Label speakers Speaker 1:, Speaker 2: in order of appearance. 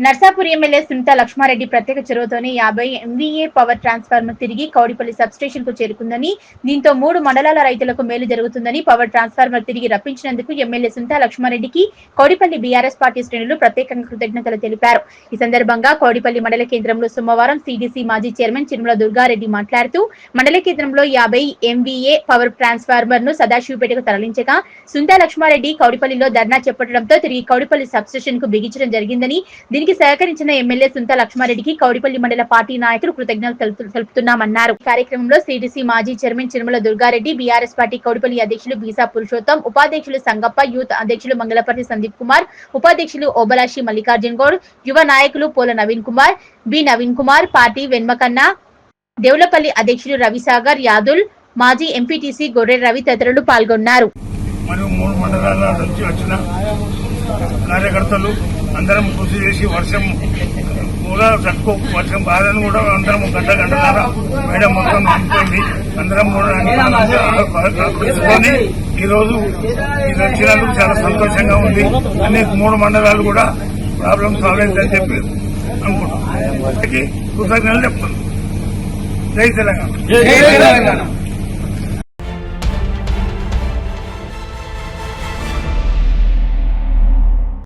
Speaker 1: Narsapur MLA Sunitha Lakshma Reddy ప్రత్యేక చొరవతోనే యాభై ఎంవీఏ పవర్ ట్రాన్స్ఫార్మర్ తిరిగి కౌడిపల్లి సబ్స్టేషన్కు చేరుకుందని దీంతో మూడు మండలాల రైతులకు మేలు జరుగుతుందని పవర్ ట్రాన్స్ఫార్మర్ తిరిగి రప్పించినందుకు ఎమ్మెల్యే సునీత లక్ష్మారెడ్డికి కౌడిపల్లి బీఆర్ఎస్ పార్టీ శ్రేణులు ప్రత్యేకంగా కృతజ్ఞతలు తెలిపారు. ఈ సందర్భంగా కౌడిపల్లి మండల కేంద్రంలో సోమవారం సిడిసి మాజీ చైర్మన్ చిరుమల దుర్గారెడ్డి మాట్లాడుతూ మండల కేంద్రంలో యాభై ఎంవీఏ పవర్ ట్రాన్స్ఫార్మర్ను సదాశివపేటకు తరలించగా సునీత లక్ష్మారెడ్డి కౌడిపల్లిలో ధర్నా చేపట్టడంతో తిరిగి కౌడిపల్లి సబ్స్టేషన్కు బిగించడం జరిగిందని దీనికి సహకరించిన ఎమ్మెల్యే సుంత లక్ష్మారెడ్డికి కౌడిపల్లి మండల పార్టీ నాయకులు కృతజ్ఞతలు తెలుపుతున్నామన్నారు. కార్యక్రమంలో సిడిసి మాజీ chairman Chirumala Durga Reddy BRS party Kowdipally అధ్యక్షులు బీసా పురుషోత్తం ఉపాధ్యక్షులు సంగప్ప యూత్ అధ్యక్షులు మంగళపర్తి సందీప్ కుమార్ ఉపాధ్యక్షులు ఓబలాషి మల్లికార్జున్ గౌడ్ యువ నాయకులు పోల నవీన్ కుమార్ బి నవీన్ కుమార్ పార్టీ వెన్మకన్న దేవులపల్లి అధ్యక్షులు రవిసాగర్ యాదుల్ మాజీ ఎంపీటీసీ గొర్రె రవి తదితరులు పాల్గొన్నారు.
Speaker 2: మరియు మూడు మండలాల నుంచి వచ్చిన కార్యకర్తలు అందరం కృషి చేసి వర్షం కూడా తక్కువ వర్షం బాధను కూడా అందరం గంట గంటన్నర మేడం మొత్తం నిండిపోయింది అందరం కూడా ఈ రోజు ఇది వచ్చినందుకు చాలా సంతోషంగా ఉంది. అన్ని మూడు మండలాలు కూడా ప్రాబ్లం సాల్వ్ అయిందని చెప్పి అనుకుంటున్నాం. కృతజ్ఞతలు చెప్తున్నాం. జై తెలంగాణ.